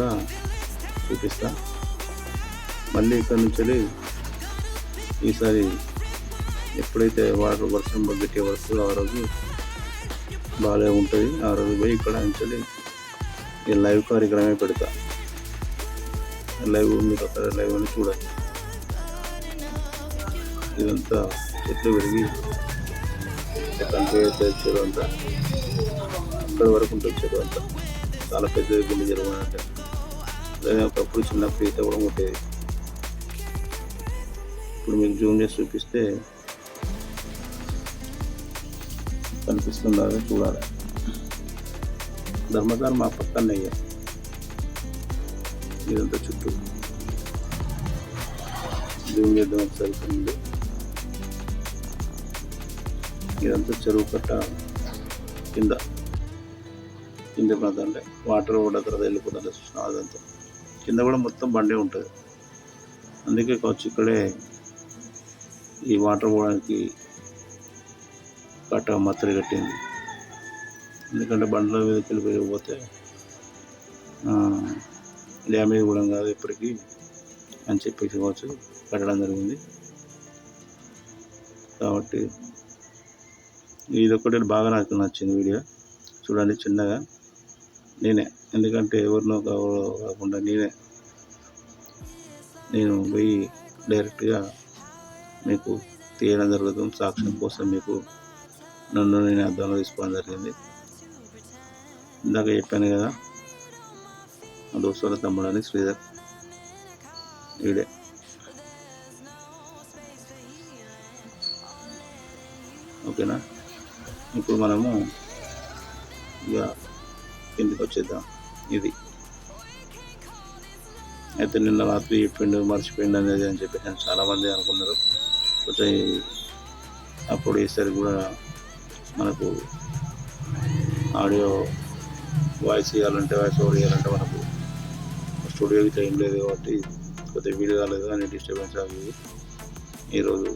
కూడా చూపిస్తా. మళ్ళీ ఇక్కడ నుంచి ఈసారి ఎప్పుడైతే వాటర్ వర్షం గట్టి వస్తుందో ఆ రోజు బాగా ఉంటుంది. ఆ రోజు పోయి ఇక్కడ నుంచి ఈ లైవ్ కార్యక్రమే పెడతా. లైవ్ మీరు అక్కడ లైవ్ అని చూడాలి. ఇదంతా చెట్లు పెరిగి కంటే చెరువు అంతా. ఇక్కడ వరకు ఉంటుంది చెరువు అంతా. చాలా పెద్ద గుండె చెరువు అంటే ఒకప్పుడు చిన్నప్పుడు ఈత కూడా ఉండేది ఇప్పుడు మీకు జూమ్ చేసి చూపిస్తే కనిపిస్తుందా అని చూడాలి. ధర్మకారం మా పక్కనే అయ్యా. ఇదంతా చుట్టూ. జూమ్ చేద్దాం ఒకసారి ముందు ఇదంతా చెరువు కట్ట కింద. కింద ప్రాంతం అంటే వాటర్ కూడా తర్వాత వెళ్ళిపోతుంది చూసిన అదంతా? కింద కూడా మొత్తం బండే ఉంటుంది. అందుకే కావచ్చు ఇక్కడే ఈ వాటర్ పోవడానికి కట్ట మత్తడి కట్టింది. ఎందుకంటే బండ్ల మీదకి వెళ్ళి పెరిగిపోతే డ్యామేజ్ కూడా కాదు ఇప్పటికీ అని చెప్పేసి కావచ్చు కట్టడం జరిగింది. కాబట్టి ఇది ఒకటి బాగా నాకు నచ్చింది వీడియో. చూడండి చిన్నగా. నేనే ఎందుకంటే ఎవరినో కావ- కాకుండా నేనే. నేను పోయి డైరెక్ట్గా మీకు తీయడం జరుగుతుంది. సాక్ష్యం కోసం మీకు నన్ను నేను అర్థంలో తీసుకోవడం జరిగింది. ఇందాక చెప్పాను కదా మా దోస్తుల తమ్ముడని శ్రీధర్. వీడే ఓకేనా? ఇప్పుడు మనము ఇక కిందికి వచ్చేద్దాం. ఇది. అయితే నిన్న రాత్రి చెప్పిండు మర్చిపోయిండు అనేది అని చెప్పేసి చాలామంది అనుకున్నారు. కొంచెం అప్పుడు ఈసారి కూడా మనకు ఆడియో వాయిస్ ఇవ్వాలంటే వాయిస్ ఓవర్ ఇవ్వాలంటే మనకు స్టూడియోకి టైం లేదు కాబట్టి కొద్దిగా వీడియో కాలేదు అని డిస్టర్బెన్స్ అవి ఈరోజు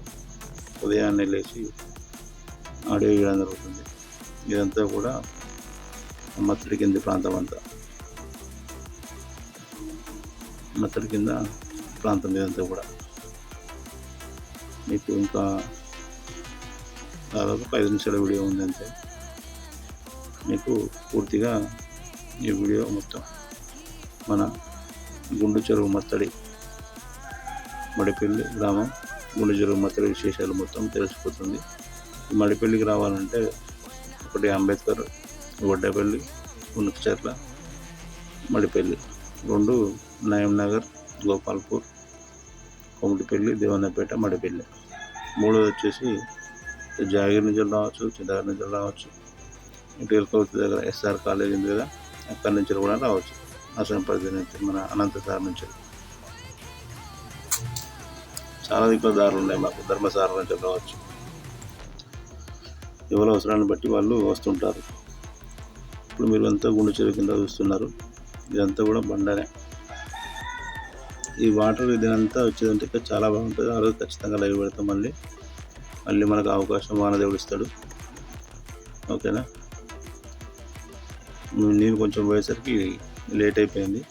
ఉదయాన్నే లేచి ఆడియో వేయడం జరుగుతుంది. ఇదంతా కూడా మత్తుడి కింది ప్రాంతం అంతా. మత్తడి కింద ప్రాంతం ఇదంతా కూడా. మీకు ఇంకా దాదాపు ఐదు నిమిషాల వీడియో ఉందంటే మీకు పూర్తిగా ఈ వీడియో మొత్తం మన గుండు చెరువు మత్తడి మడిపల్లి గ్రామం గుండు చెరువు మత్తడి విశేషాలు మొత్తం తెలిసిపోతుంది. మడిపల్లికి రావాలంటే ఒకటి అంబేద్కర్ వడ్డేపల్లి ఉనుకుచర్ల మడిపల్లి. రెండు నయం నగర్ గోపాల్పూర్ కొమటిపల్లి దేవన్నపేట మడిపల్లి. మూడోది వచ్చేసి జాగిరి నుంచి రావచ్చు చింతగారి నుంచి రావచ్చు ఇటీవల కవిత దగ్గర ఎస్ఆర్ కాలేజ్ ఉంది కదా అక్కడి నుంచి కూడా రావచ్చు. అసలు పరిధి నుంచి మన అనంతసార్ నుంచి. చాలా దిక్కుల దారులు ఉన్నాయి మాకు ధర్మసార నుంచి రావచ్చు. ఎవరి అవసరాన్ని బట్టి వాళ్ళు వస్తుంటారు. ఇప్పుడు మీరు అంతా గుండె చెరువు కింద చూస్తున్నారు. ఇదంతా కూడా బండనే. ఈ వాటర్ ఇదంతా వచ్చేదంటే ఇక్కడ చాలా బాగుంటుంది. ఆ రోజు ఖచ్చితంగా లైవ్ పెడతాం మళ్ళీ. మళ్ళీ మనకు అవకాశం వానదేవుడు ఇస్తాడు. ఓకేనా? నీరు కొంచెం పోయేసరికి లేట్ అయిపోయింది.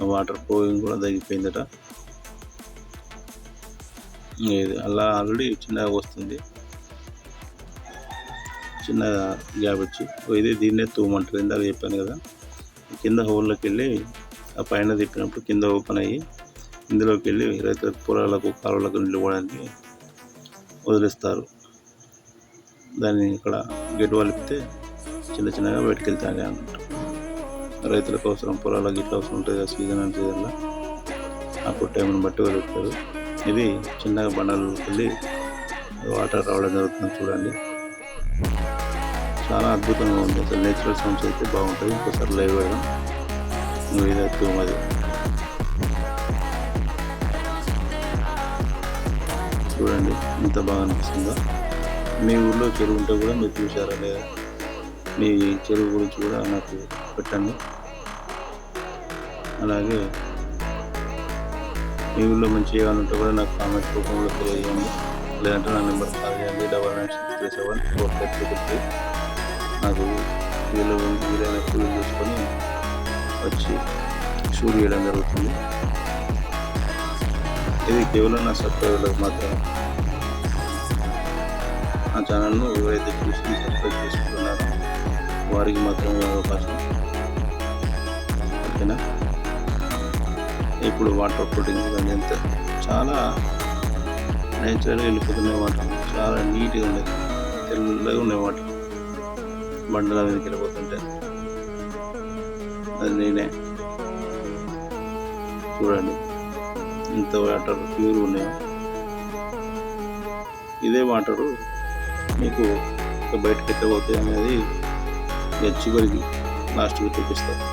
వాటర్ పోయింగ్ కూడా తగ్గిపోయిందట. ఇది అలా ఆల్రెడీ చిన్నగా వస్తుంది. చిన్నగా గ్యాప్ వచ్చి ఇది దీన్నే తూమంటారు. ఇందాక చెప్పాను కదా. కింద హోల్లోకి వెళ్ళి ఆ పైన తిప్పినప్పుడు కింద ఓపెన్ అయ్యి ఇందులోకి వెళ్ళి రైతుల పొలాలకు కాలువలకు నిలవడానికి వదిలేస్తారు వదిలిస్తారు. దాన్ని ఇక్కడ గెట్ వలిపితే చిన్న చిన్నగా బయటకు వెళ్తాయి అన్నట్టు రైతులకు అవసరం పొలాలకు ఇట్లా అవసరం ఉంటుంది కదా సీజన్ అండ్ సీజన్లో అప్పుడు టైంని బట్టి వదులుతారు ఇది చిన్నగా బండలు వెళ్ళి వాటర్ రావడం జరుగుతుంది చూడండి. చాలా అద్భుతంగా ఉంది అసలు నేచురల్ సౌండ్స్ అయితే బాగుంటుంది ఇంకోసారి లైవ్ వేయడం నువ్వు ఇది ఎక్కువ చూడండి ఇంత బాగా అనిపిస్తుందా? మీ ఊర్లో చెరువు ఉంటే కూడా మీరు చూసారా లేదా? మీ చెరువు గురించి కూడా నాకు పెట్టండి. అలాగే మీ ఊళ్ళో మంచి ఏమైనా ఉంటే కూడా నాకు కామెంట్ రూపంలో తెలియజేయండి. లేదంటే నా నెంబర్ కాల్ చేయండి. Double nine six three seven four five triple three. నాకు వీళ్ళు వీలైనప్పుడు చూసుకొని వచ్చి షూట్ చేయడం జరుగుతుంది. ఇది కేవలం నా సబ్స్క్రైబర్లకు మాత్రమే. నా ఛానల్ను ఎవరైతే చూసి సబ్స్క్రైబ్ చేసుకుంటున్నారో వారికి మాత్రమే అవకాశం. ఓకేనా? ఇప్పుడు వాటర్ కోటింగ్ కానీ ఎంత చాలా నేచురల్గా వెళ్ళిపోతున్నాయి వాటర్. చాలా నీట్గా ఉండేది తెల్లగా ఉన్నాయి వాటర్. బండల మీదకి వెళ్ళిపోతుంటే. అది నేనే. చూడండి. ఇంత వాటర్ ప్యూర్ ఉన్నాయో? ఇదే వాటరు మీకు బయట బయటకు అనేది నేను చివరికి లాస్ట్కి చూపిస్తాను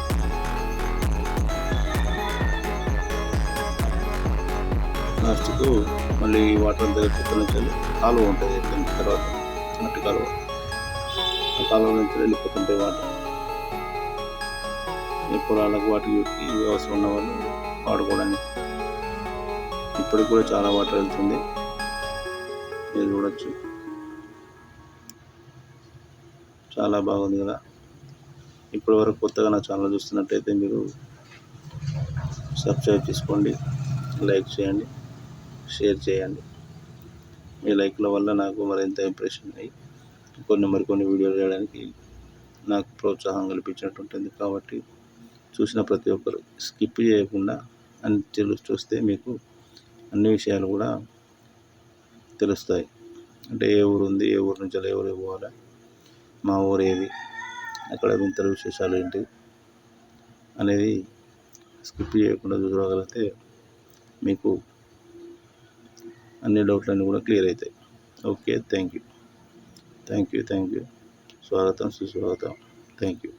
లాస్ట్కు మళ్ళీ వాటర్ దగ్గర చుట్టూ నుంచి కాలువ ఉంటుంది తర్వాత మట్టి కాలువ. ఆ నుంచి వెళ్ళిపోతుంటాయి వాటర్ ఈ పొలాలకు వాటికి వ్యవస్థ ఉన్న వాళ్ళు వాడుకోవడానికి. ఇప్పటికి కూడా చాలా వాటర్ వెళ్తుంది. మీరు చూడొచ్చు. చాలా బాగుంది కదా. ఇప్పటి వరకు కొత్తగా నా ఛానల్ చూస్తున్నట్టయితే మీరు సబ్స్క్రైబ్ చేసుకోండి లైక్ చేయండి షేర్ చేయండి. మీ లైక్ల వల్ల నాకు మరింత ఇంప్రెషన్ అయ్యి కొన్ని మరికొన్ని వీడియోలు చేయడానికి నాకు ప్రోత్సాహం కల్పించినట్టు ఉంటుంది. కాబట్టి చూసిన ప్రతి ఒక్కరు స్కిప్ చేయకుండా అన్ని తెలుసు చూస్తే మీకు అన్ని విషయాలు కూడా తెలుస్తాయి. అంటే ఏ ఊరు ఉంది ఏ ఊరు నుంచి ఏ ఊరు పోవాలి మా ఊరు ఏది అక్కడ వింతల విశేషాలు ఏంటి అనేది స్కిప్ చేయకుండా చూడగలిగితే మీకు అన్ని డౌట్లన్నీ కూడా క్లియర్ అవుతాయి. Okay thank you. Thank you thank you స్వాగతం సుస్వాగతం థ్యాంక్ యూ